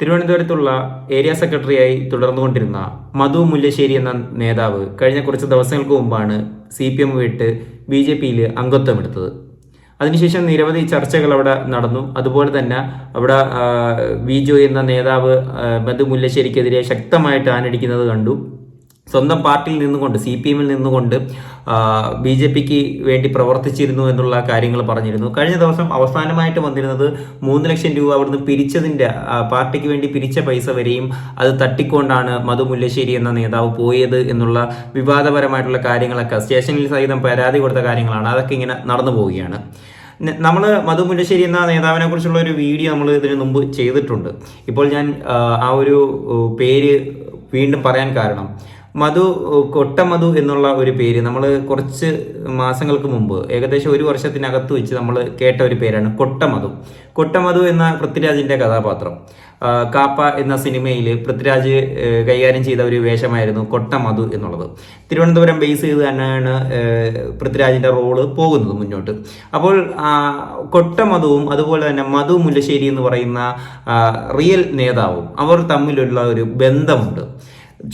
തിരുവനന്തപുരത്തുള്ള ഏരിയ സെക്രട്ടറിയായി തുടർന്നുകൊണ്ടിരുന്ന മധു മുല്ലശ്ശേരി എന്ന നേതാവ് കഴിഞ്ഞ കുറച്ച് ദിവസങ്ങൾക്ക് മുമ്പാണ് സി പി എം വിട്ട് ബി ജെ പിയിൽ അംഗത്വമെടുത്തത് അതിനുശേഷം നിരവധി ചർച്ചകൾ അവിടെ നടന്നു. അതുപോലെ തന്നെ അവിടെ ബി വി എന്ന നേതാവ് മധു മുല്ലശ്ശേരിക്കെതിരെ ശക്തമായിട്ട് ആനടിക്കുന്നത് കണ്ടു. സ്വന്തം പാർട്ടിയിൽ നിന്നുകൊണ്ട് സി പി എമ്മിൽ നിന്നുകൊണ്ട് ബി ജെ പിക്ക് വേണ്ടി പ്രവർത്തിച്ചിരുന്നു എന്നുള്ള കാര്യങ്ങൾ പറഞ്ഞിരുന്നു. കഴിഞ്ഞ ദിവസം അവസാനമായിട്ട് വന്നിരുന്നത് മൂന്ന് ലക്ഷം രൂപ അവിടുന്ന് പിരിച്ചതിന്റെ പാർട്ടിക്ക് വേണ്ടി പിരിച്ച പൈസ വരെയും അത് തട്ടിക്കൊണ്ടാണ് മധു മുല്ലശ്ശേരി എന്ന നേതാവ് പോയത് എന്നുള്ള വിവാദപരമായിട്ടുള്ള കാര്യങ്ങളൊക്കെ സ്റ്റേഷനിൽ സഹിതം പരാതി കൊടുത്ത കാര്യങ്ങളാണ്. അതൊക്കെ ഇങ്ങനെ നടന്നു പോവുകയാണ്. നമ്മൾ മധു മുല്ലശ്ശേരി എന്ന നേതാവിനെ കുറിച്ചുള്ള ഒരു വീഡിയോ നമ്മൾ ഇതിനു മുമ്പ് ചെയ്തിട്ടുണ്ട്. ഇപ്പോൾ ഞാൻ ആ ഒരു പേര് വീണ്ടും പറയാൻ കാരണം മധു കൊട്ടമധു എന്നുള്ള ഒരു പേര് നമ്മൾ കുറച്ച് മാസങ്ങൾക്ക് മുമ്പ് ഏകദേശം ഒരു വർഷത്തിനകത്ത് വെച്ച് നമ്മൾ കേട്ട ഒരു പേരാണ് കൊട്ടമധു. കൊട്ടമധു എന്ന പൃഥ്വിരാജിന്റെ കഥാപാത്രം. കാപ്പ എന്ന സിനിമയിൽ പൃഥ്വിരാജ് കൈകാര്യം ചെയ്ത ഒരു വേഷമായിരുന്നു കൊട്ടമധു എന്നുള്ളത്. തിരുവനന്തപുരം ബേസ് ചെയ്ത് തന്നെയാണ് പൃഥ്വിരാജിന്റെ റോൾ പോകുന്നത് മുന്നോട്ട്. അപ്പോൾ കൊട്ടമധുവും അതുപോലെ തന്നെ മധു മുല്ലശ്ശേരി എന്ന് പറയുന്ന റിയൽ നേതാവും അവർ തമ്മിലുള്ള ഒരു ബന്ധമുണ്ട്.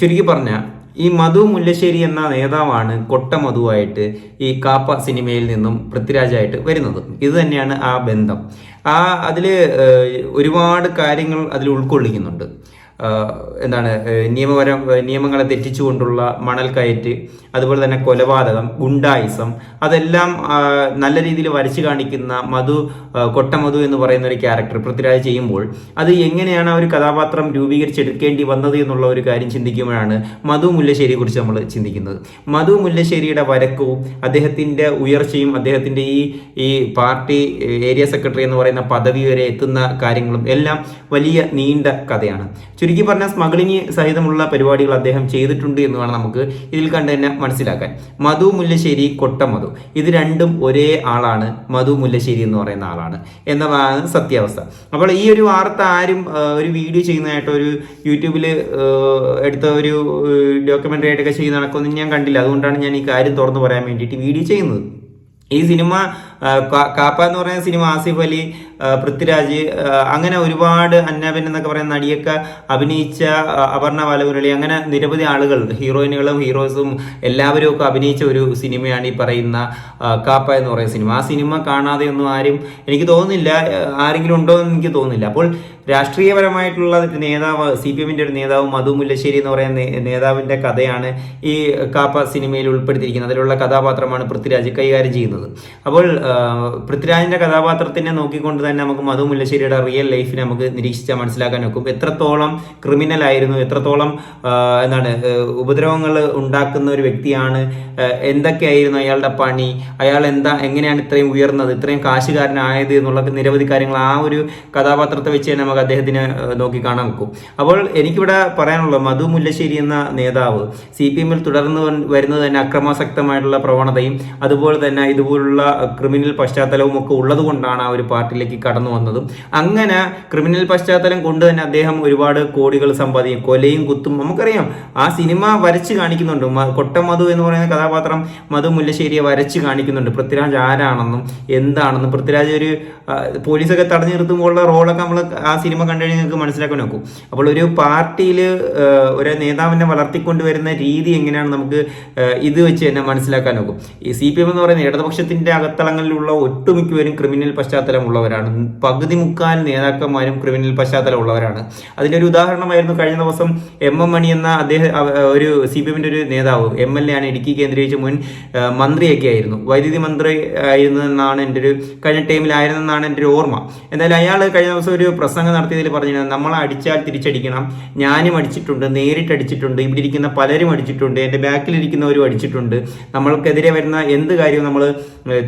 ചുരുക്കി പറഞ്ഞാൽ ഈ മധു മുല്ലശ്ശേരി എന്ന നേതാവാണ് കൊട്ട മധുവായിട്ട് ഈ കാപ്പ സിനിമയിൽ നിന്നും പൃഥ്വിരാജായിട്ട് വരുന്നത്. ഇത് തന്നെയാണ് ആ ബന്ധം. ആ അതിൽ ഒരുപാട് കാര്യങ്ങൾ അതിൽ ഉൾക്കൊള്ളിക്കുന്നുണ്ട്. എന്താണ് നിയമപരം നിയമങ്ങളെ തെറ്റിച്ചുകൊണ്ടുള്ള മണൽ കയറ്റ് അതുപോലെ തന്നെ കൊലപാതകം ഗുണ്ടായിസം അതെല്ലാം നല്ല രീതിയിൽ വരച്ചു കാണിക്കുന്ന മധു കൊട്ടമധു എന്ന് പറയുന്ന ഒരു ക്യാരക്ടർ പൃഥ്വിരാജ് ചെയ്യുമ്പോൾ അത് എങ്ങനെയാണ് ആ ഒരു കഥാപാത്രം രൂപീകരിച്ചെടുക്കേണ്ടി വന്നത് എന്നുള്ള ഒരു കാര്യം ചിന്തിക്കുമ്പോഴാണ് മധു മുല്ലശ്ശേരിയെ കുറിച്ച് നമ്മൾ ചിന്തിക്കുന്നത്. മധു മുല്ലശ്ശേരിയുടെ വരക്കവും അദ്ദേഹത്തിന്റെ ഉയർച്ചയും അദ്ദേഹത്തിന്റെ ഈ ഈ പാർട്ടി ഏരിയ സെക്രട്ടറി എന്ന് പറയുന്ന പദവി വരെ എത്തുന്ന കാര്യങ്ങളും എല്ലാം വലിയ നീണ്ട കഥയാണ്. ചുരുക്കി പറഞ്ഞാൽ സ്മഗ്ലിംഗ് സഹിതമുള്ള പരിപാടികൾ അദ്ദേഹം ചെയ്തിട്ടുണ്ട് എന്ന് വേണം നമുക്ക് ഇതിൽ കണ്ട് തന്നെ മനസ്സിലാക്കാൻ. മധു മുല്ലശ്ശേരി കൊട്ട മധു. ഇത് രണ്ടും ഒരേ ആളാണ്. മധു മുല്ലശ്ശേരി എന്ന് പറയുന്ന ആളാണ്. എന്നതാണ് സത്യാവസ്ഥ. അപ്പോൾ ഈ ഒരു വാർത്ത ആരും ഒരു വീഡിയോ ചെയ്യുന്നതായിട്ട് ഒരു യൂട്യൂബിൽ എടുത്ത ഒരു ഡോക്യുമെന്ററി ആയിട്ടൊക്കെ ചെയ്യുന്ന കണക്കൊന്നും ഞാൻ കണ്ടില്ല. അതുകൊണ്ടാണ് ഞാൻ ഈ കാര്യം തുറന്നു പറയാൻ വേണ്ടിയിട്ട് വീഡിയോ ചെയ്യുന്നത്. ഈ സിനിമ കാപ്പ എന്ന് പറയുന്ന സിനിമ ആസിഫ് അലി പൃഥ്വിരാജ് അങ്ങനെ ഒരുപാട് അന്നാബൻ എന്നൊക്കെ പറയുന്ന നടിയൊക്കെ അഭിനയിച്ച അപർണ ബാലമുരളി അങ്ങനെ നിരവധി ആളുകൾ ഹീറോയിനുകളും ഹീറോസും എല്ലാവരും ഒക്കെ അഭിനയിച്ച ഒരു സിനിമയാണ് ഈ പറയുന്ന കാപ്പ എന്ന് പറയുന്ന സിനിമ. ആ സിനിമ കാണാതെ ഒന്നും ആരും എനിക്ക് തോന്നുന്നില്ല ആരെങ്കിലും ഉണ്ടോ എന്ന് എനിക്ക് തോന്നുന്നില്ല. അപ്പോൾ രാഷ്ട്രീയപരമായിട്ടുള്ള നേതാവ് സി പി എമ്മിന്റെ ഒരു നേതാവ് മധു മുല്ലശ്ശേരി എന്ന് പറയുന്ന നേതാവിന്റെ കഥയാണ് ഈ കാപ്പ സിനിമയിൽ ഉൾപ്പെടുത്തിയിരിക്കുന്നത്. അതിലുള്ള കഥാപാത്രമാണ് പൃഥ്വിരാജ് കൈകാര്യം ചെയ്യുന്നത്. അപ്പോൾ ആ, പൃഥ്വിരാജിന്റെ കഥാപാത്രത്തിനെ നോക്കിക്കൊണ്ട് തന്നെ നമുക്ക് മധു മുല്ലശ്ശേരിയുടെ റിയൽ ലൈഫിനെ നമുക്ക് നിരീക്ഷിച്ചാൽ മനസ്സിലാക്കാൻ നോക്കും എത്രത്തോളം ക്രിമിനൽ ആയിരുന്നു എത്രത്തോളം എന്താണ് ഉപദ്രവങ്ങൾ ഉണ്ടാക്കുന്ന ഒരു വ്യക്തിയാണ് എന്തൊക്കെയായിരുന്നു അയാളുടെ പണി അയാൾ എന്താ എങ്ങനെയാണ് ഇത്രയും ഉയർന്നത് ഇത്രയും കാശുകാരനായത് എന്നുള്ള നിരവധി കാര്യങ്ങൾ ആ ഒരു കഥാപാത്രത്തെ വെച്ച് തന്നെ നമുക്ക് അദ്ദേഹത്തിനെ നോക്കി കാണാൻ നോക്കും അപ്പോൾ എനിക്കിവിടെ പറയാനുള്ളത് മധു മുല്ലശ്ശേരി എന്ന നേതാവ് സി പി എമ്മിൽ തുടർന്ന് വരുന്നത് തന്നെ അക്രമാസക്തമായിട്ടുള്ള പ്രവണതയും അതുപോലെ തന്നെ ഇതുപോലുള്ള ക്രിമിനൽ പശ്ചാത്തലവും ഒക്കെ ഉള്ളതുകൊണ്ടാണ് ആ ഒരു പാർട്ടിയിലേക്ക് കടന്നു വന്നതും. അങ്ങനെ ക്രിമിനൽ പശ്ചാത്തലം കൊണ്ട് തന്നെ അദ്ദേഹം ഒരുപാട് കോടികൾ സമ്പാദിക്കും കൊലയും കുത്തും. നമുക്കറിയാം ആ സിനിമ വരച്ച് കാണിക്കുന്നുണ്ട്. കൊട്ടമധു കൊട്ട മധു എന്ന് പറയുന്ന കഥാപാത്രം മധു മുല്ലശ്ശേരിയെ വരച്ച് കാണിക്കുന്നുണ്ട്. പൃഥ്വിരാജ് ആരാണെന്നും എന്താണെന്നും. പൃഥ്വിരാജ് ഒരു പോലീസൊക്കെ തടഞ്ഞു നിർത്തുമ്പോഴുള്ള റോളൊക്കെ നമ്മൾ ആ സിനിമ കണ്ടു കഴിഞ്ഞാൽ നിങ്ങൾക്ക് മനസ്സിലാക്കാൻ നോക്കും. അപ്പോൾ ഒരു പാർട്ടിയിൽ ഒരു നേതാവിനെ വളർത്തിക്കൊണ്ടുവരുന്ന രീതി എങ്ങനെയാണ് നമുക്ക് ഇത് വെച്ച് തന്നെ മനസ്സിലാക്കാൻ നോക്കും. ഈ സി പി എം എന്ന് പറയുന്ന ഇടതുപക്ഷത്തിന്റെ അകത്തളങ്ങളിലുള്ള ഒട്ടുമിക്കവരും ക്രിമിനൽ പശ്ചാത്തലമുള്ളവരാണ്. പകുതി മുക്കാൽ നേതാക്കന്മാരും ക്രിമിനൽ പശ്ചാത്തലമുള്ളവരാണ്. അതിന്റെ ഒരു ഉദാഹരണമായിരുന്നു കഴിഞ്ഞ ദിവസം എം എം മണി എന്ന അദ്ദേഹം ഒരു സി പി എമ്മിന്റെ ഒരു നേതാവ് എം എൽ എ ആണ് ഇടുക്കി കേന്ദ്രീകരിച്ച് മുൻ മന്ത്രിയൊക്കെ ആയിരുന്നു വൈദ്യുതി മന്ത്രി ആയിരുന്നു എന്നാണ് എന്റെ ഒരു കഴിഞ്ഞ ടൈമിലായിരുന്നെന്നാണ് എന്റെ ഒരു ഓർമ്മ. എന്തായാലും അയാൾ കഴിഞ്ഞ ദിവസം ഒരു പ്രസംഗം നടത്തിയതിൽ പറഞ്ഞിരുന്നത് നമ്മളെ അടിച്ചാൽ തിരിച്ചടിക്കണം. ഞാനും അടിച്ചിട്ടുണ്ട് നേരിട്ട് അടിച്ചിട്ടുണ്ട് ഇവിടെ ഇരിക്കുന്ന പലരും അടിച്ചിട്ടുണ്ട് എന്റെ ബാക്കിലിരിക്കുന്നവരും അടിച്ചിട്ടുണ്ട്. നമ്മൾക്കെതിരെ വരുന്ന എന്ത് കാര്യവും നമ്മൾ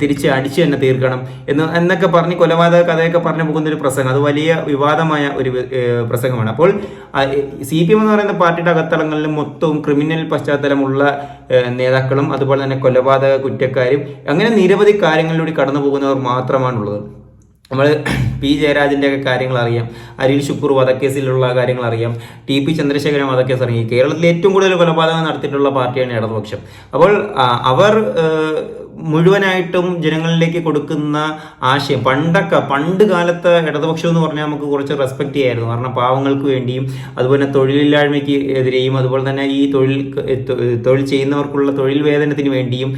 തിരിച്ച് അടിച്ചു തന്നെ തീർക്കണം എന്ന് എന്നൊക്കെ പറഞ്ഞ് കൊലപാതക കഥയൊക്കെ പറഞ്ഞു പോകുന്ന ഒരു പ്രസംഗം. അത് വലിയ വിവാദമായ ഒരു പ്രസംഗമാണ്. അപ്പോൾ സി പി എം എന്ന് പറയുന്ന പാർട്ടിയുടെ അകത്തളങ്ങളിൽ മൊത്തവും ക്രിമിനൽ പശ്ചാത്തലമുള്ള നേതാക്കളും അതുപോലെ തന്നെ കൊലപാതക കുറ്റക്കാരും അങ്ങനെ നിരവധി കാര്യങ്ങളിലൂടെ കടന്നു പോകുന്നവർ മാത്രമാണുള്ളത്. നമ്മൾ പി ജയരാജന്റെ ഒക്കെ കാര്യങ്ങൾ അറിയാം. അരിൽ ശുക്കൂർ വധക്കേസിലുള്ള കാര്യങ്ങൾ അറിയാം. ടി പി ചന്ദ്രശേഖരൻ വധക്കേസ് അറിയാം കേരളത്തിൽ ഏറ്റവും കൂടുതൽ കൊലപാതകം നടത്തിയിട്ടുള്ള പാർട്ടിയാണ് ഇടതുപക്ഷം. അപ്പോൾ അവർ മുഴുവനായിട്ടും ജനങ്ങളിലേക്ക് കൊടുക്കുന്ന ആശയം. പണ്ടൊക്കെ പണ്ട് കാലത്ത് ഇടതുപക്ഷം എന്ന് പറഞ്ഞാൽ നമുക്ക് കുറച്ച് റെസ്പെക്ട് ചെയ്യായിരുന്നു. കാരണം പാവങ്ങൾക്ക് വേണ്ടിയും അതുപോലെ തൊഴിലില്ലായ്മയ്ക്ക് എതിരെയും അതുപോലെ തന്നെ ഈ തൊഴിൽ തൊഴിൽ ചെയ്യുന്നവർക്കുള്ള തൊഴിൽ വേതനത്തിന് വേണ്ടിയും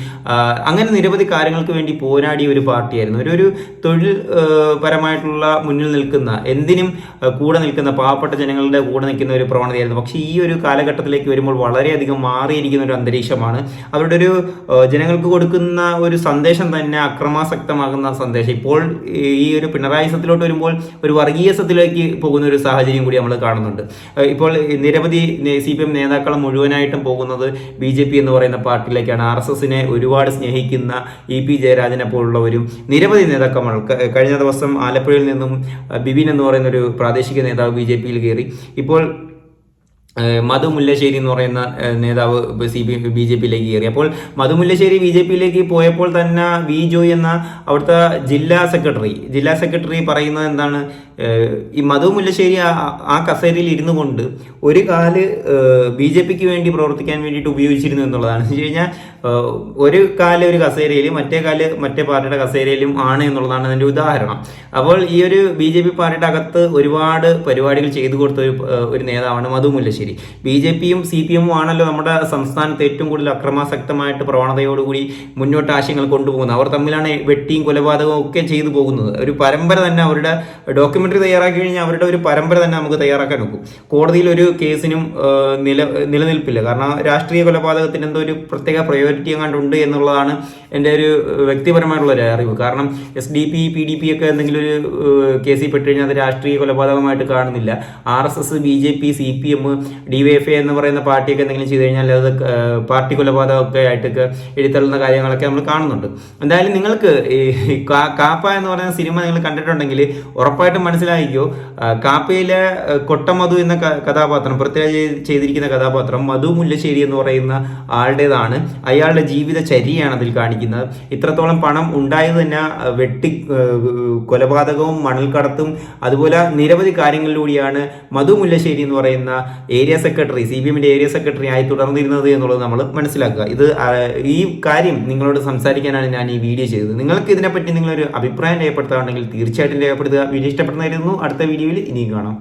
അങ്ങനെ നിരവധി കാര്യങ്ങൾക്ക് വേണ്ടി പോരാടിയ ഒരു പാർട്ടിയായിരുന്നു. ഒരു ഒരു തൊഴിൽ പരമായിട്ടുള്ള മുന്നിൽ നിൽക്കുന്ന എന്തിനും കൂടെ നിൽക്കുന്ന പാവപ്പെട്ട ജനങ്ങളുടെ കൂടെ നിൽക്കുന്ന ഒരു പ്രവണതയായിരുന്നു. പക്ഷേ ഈ ഒരു കാലഘട്ടത്തിലേക്ക് വരുമ്പോൾ വളരെയധികം മാറിയിരിക്കുന്ന ഒരു അന്തരീക്ഷമാണ്. അവരുടെ ഒരു ജനങ്ങൾക്ക് കൊടുക്കുന്ന ഒരു സന്ദേശം തന്നെ അക്രമാസക്തമാകുന്ന സന്ദേശം. ഇപ്പോൾ ഈ ഒരു പിണറായിസത്തിലോട്ട് വരുമ്പോൾ ഒരു വർഗീയസത്തിലേക്ക് പോകുന്ന ഒരു സാഹചര്യം കൂടി നമ്മൾ കാണുന്നുണ്ട്. ഇപ്പോൾ നിരവധി സി പി എം നേതാക്കൾ മുഴുവനായിട്ടും പോകുന്നത് ബി ജെ പി എന്ന് പറയുന്ന പാർട്ടിയിലേക്കാണ്. ആർ എസ് എസിനെ ഒരുപാട് സ്നേഹിക്കുന്ന ഇ പി ജയരാജനെ പോലുള്ളവരും നിരവധി നേതാക്കന്മാർ കഴിഞ്ഞ ദിവസം ആലപ്പുഴയിൽ നിന്നും ബിബിൻ എന്ന് പറയുന്ന ഒരു പ്രാദേശിക നേതാവ് ബി ജെ പിയിൽ കയറി. ഇപ്പോൾ മധു മുല്ലശ്ശേരി എന്ന് പറയുന്ന നേതാവ് സി പി ബി ജെ പിയിലേക്ക് കയറി. അപ്പോൾ മധു മുല്ലശ്ശേരി ബി ജെ പിയിലേക്ക് പോയപ്പോൾ തന്നെ വി ജോയ് എന്ന അവിടുത്തെ ജില്ലാ സെക്രട്ടറി ജില്ലാ സെക്രട്ടറി പറയുന്നത് എന്താണ്? ഈ മധു മുല്ലശ്ശേരി ആ കസേരയിൽ ഇരുന്നു കൊണ്ട് ഒരു കാൽ ബി ജെ പിക്ക് വേണ്ടി പ്രവർത്തിക്കാൻ വേണ്ടിയിട്ട് ഉപയോഗിച്ചിരുന്നു എന്നുള്ളതാണ്. എന്ന് വെച്ച് കഴിഞ്ഞാൽ ഒരു കാൽ ഒരു കസേരയിലും മറ്റേ കാൽ മറ്റേ പാർട്ടിയുടെ കസേരയിലും ആണ് എന്നുള്ളതാണ് അതിന്റെ ഉദാഹരണം. അപ്പോൾ ഈ ഒരു ബി ജെ പി പാർട്ടിയുടെ അകത്ത് ഒരുപാട് പരിപാടികൾ ചെയ്തു കൊടുത്ത ഒരു ഒരു നേതാവാണ് മധു മുല്ലശ്ശേരി ബി ജെ പിയും സി പി എമ്മും ആണല്ലോ നമ്മുടെ സംസ്ഥാനത്ത് ഏറ്റവും കൂടുതൽ അക്രമാസക്തമായിട്ട് പ്രവണതയോടുകൂടി മുന്നോട്ട് ആശയങ്ങൾ കൊണ്ടുപോകുന്നത്. അവർ തമ്മിലാണ് വെട്ടിയും കൊലപാതകവും ഒക്കെ ചെയ്തു പോകുന്നത്. ഒരു പരമ്പര തന്നെ അവരുടെ ഡോക്യുമെന്ററി തയ്യാറാക്കി കഴിഞ്ഞാൽ അവരുടെ ഒരു പരമ്പര തന്നെ നമുക്ക് തയ്യാറാക്കാൻ നോക്കും കോടതിയിൽ ഒരു കേസിനും നില നിലനിൽപ്പില്ല. കാരണം രാഷ്ട്രീയ കൊലപാതകത്തിന് എന്തോ ഒരു പ്രത്യേക പ്രയോറിറ്റി എങ്ങാണ്ടുണ്ട് എന്നുള്ളതാണ് എന്റെ ഒരു വ്യക്തിപരമായിട്ടുള്ള ഒരു അറിവ്. കാരണം S D P P D P ഒക്കെ എന്തെങ്കിലും ഒരു കേസിൽ പെട്ട് കഴിഞ്ഞാൽ അത് രാഷ്ട്രീയ കൊലപാതകമായിട്ട് കാണുന്നില്ല. R S S B J P C P M D Y F I എന്ന് പറയുന്ന പാർട്ടിയൊക്കെ എന്തെങ്കിലും ചെയ്ത് കഴിഞ്ഞാൽ അത് പാർട്ടി കൊലപാതകമൊക്കെ ആയിട്ടൊക്കെ എഴുത്തള്ളുന്ന കാര്യങ്ങളൊക്കെ നമ്മൾ കാണുന്നുണ്ട്. എന്തായാലും നിങ്ങൾക്ക് ഈ കാപ്പ എന്ന് പറയുന്ന സിനിമ നിങ്ങൾ കണ്ടിട്ടുണ്ടെങ്കിൽ ഉറപ്പായിട്ടും മനസ്സിലായിക്കോ? കാപ്പയിലെ കൊട്ടമധു എന്ന കഥാപാത്രം പ്രത്യേക ചെയ്തിരിക്കുന്ന കഥാപാത്രം മധു മുല്ലശ്ശേരി എന്ന് പറയുന്ന ആളുടേതാണ്. അയാളുടെ ജീവിത ചര്യയാണ് അതിൽ കാണിക്കുന്നത്. ഇത്രത്തോളം പണം ഉണ്ടായത് തന്നെ വെട്ടി കൊലപാതകവും മണൽക്കടത്തും അതുപോലെ നിരവധി കാര്യങ്ങളിലൂടെയാണ് മധു മുല്ലശ്ശേരി എന്ന് പറയുന്ന ഏരിയ സെക്രട്ടറി സി പി എമ്മിന്റെ ഏരിയ സെക്രട്ടറി ആയി തുടർന്നിരുന്നത് എന്നുള്ളത് നമ്മൾ മനസ്സിലാക്കുക. ഇത് ഈ കാര്യം നിങ്ങളോട് സംസാരിക്കാനാണ് ഞാൻ ഈ വീഡിയോ ചെയ്തത്. നിങ്ങൾക്ക് ഇതിനെപ്പറ്റി നിങ്ങളൊരു അഭിപ്രായം രേഖപ്പെടുത്താറുണ്ടെങ്കിൽ തീർച്ചയായിട്ടും രേഖപ്പെടുത്തുക. വീഡിയോ ഇഷ്ടപ്പെടുന്നതായിരുന്നു അടുത്ത വീഡിയോയിൽ ഇനിയും കാണാം.